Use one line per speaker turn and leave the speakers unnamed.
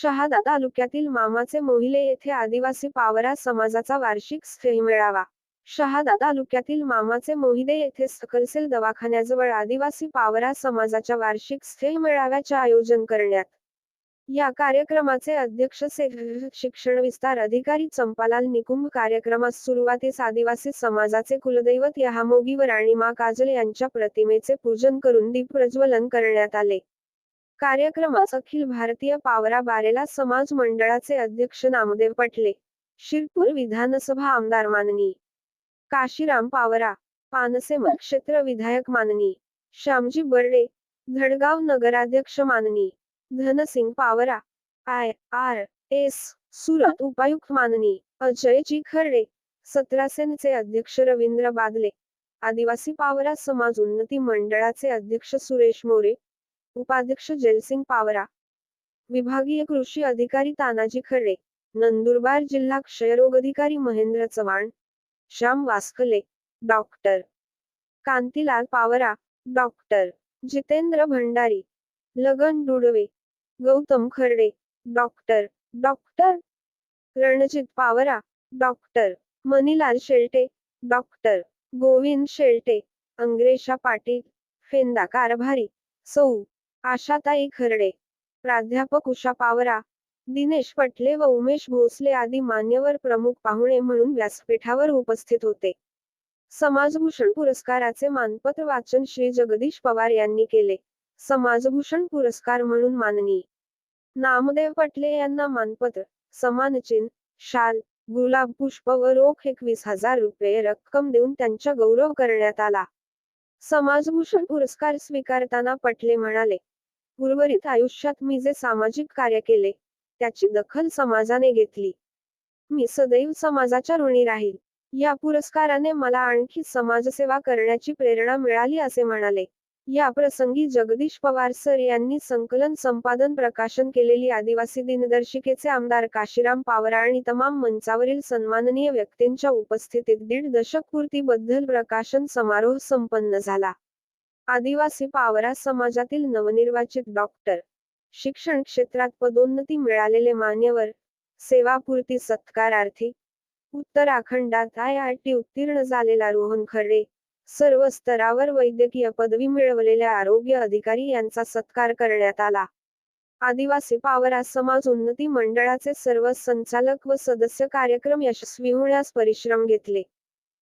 शहादा तालुक्यातील मामाचे मोहिले येथे आदिवासी पावरा समाजाचा वार्षिक स्थेय मेळावा. शहादा तालुक्यातील मामाचे मोहिले येथे सकलसेल दवाखान्याजवळ आदिवासी पावरा समाजाच्या वार्षिक स्थेय मेळाव्याचे आयोजन करण्यात. या कार्यक्रमाचे अध्यक्ष से शिक्षण विस्तार अधिकारी चंपालाल निकुंभ कार्यक्रमास सुरुवातीस आदिवासी समाजाचे कुलदैवत यहामोगीवर आणि मा काजल यांच्या प्रतिमेचे पूजन करून दीप प्रज्वलन करण्यात आले. कार्यक्रमास अखिल भारतीय पावरा बारेला समाज मंडळाचे अध्यक्ष नामदेव पटले. शिरपूर विधानसभा आमदार माननी. काशीराम पावरा पानसे क्षेत्र विधायक माननी. श्यामजी बर्डे धडगाव नगराध्यक्ष माननी. Dhansing Pawra I R S Surat उपायुक्त माननी. अजय जी खर्डे सत्रासेनचे अध्यक्ष रवींद्र बादले. आदिवासी पावरा समाज उन्नती मंडळाचे अध्यक्ष सुरेश मोरे. उपाध्यक्ष जयसिंग पावरा विभागीय कृषी अधिकारी तानाजी खर्डे नंदुरबार जिल्हा क्षयरोग अधिकारी Mahendra Chavan Shyam Waskale doctor Kantilal Pawra doctor Jitendra Bhandari Lagan Dudwe Gautam Kharde doctor doctor Ranjit Pawra doctor Manilal Shelte doctor Govind Shelte Angresha Patil Fenda Karbhari सौ आशाताई खर्डे. प्राध्यापक उषा पावरा. दिनेश पटले व उमेश भोसले आदी मान्यवर प्रमुख पाहुणे म्हणून व्यासपीठावर उपस्थित होते. समाजभूषण पुरस्काराचे मानपत्र वाचन श्री जगदीश पवार यांनी केले. समाजभूषण पुरस्कार म्हणून माननीय. नामदेव पटले यांना मानपत्र सन्मानचिन्ह शाल गुलाब पुष्प व रोख एकवीस हजार रुपये रक्कम देऊन त्यांचा गौरव करण्यात आला. समाजभूषण पुरस्कार स्वीकारताना पटले म्हणाले उर्वरित आयुष्यात मी जे सामाजिक कार्य केले त्याची दखल समाजाने घेतली. मी सदैव समाजाच्या ऋणी राहील. या पुरस्काराने मला आणखी समाजसेवा करण्याची प्रेरणा मिळाली असे म्हणाले. या प्रसंगी जगदीश पवार सर यांनी संकलन संपादन प्रकाशन केलेली आदिवासी दिनदर्शिकेचे आमदार काशीराम पावरा आणि तमाम मंचावरील सन्माननीय व्यक्तींच्या उपस्थितीत दीड दशक पूर्तीबद्दल प्रकाशन समारोह संपन्न झाला. आदिवासी पावरा समाजातील नवनिर्वाचित डॉक्टर. शिक्षण क्षेत्रात पदोन्नती मिळालेले मान्यवर सेवापूर्ती सत्कारार्थी उत्तराखंडात आय आर टी उत्तीर्ण झालेला रोहन खर्डे सर्व स्तरावर वैद्यकीय पदवी मिळवलेल्या आरोग्य अधिकारी यांचा सत्कार करण्यात आला. आदिवासी पावरा समाज उन्नती मंडळाचे सर्व संचालक व सदस्य कार्यक्रम यशस्वी होण्यास परिश्रम घेतले.